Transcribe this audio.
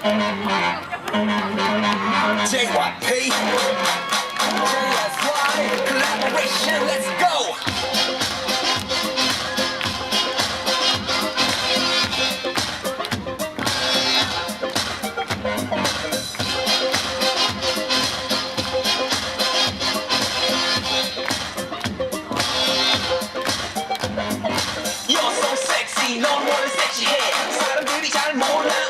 JYP, JSY, collaboration, let's go! You're so sexy, no one is that you had. 사람들이 잘 몰라.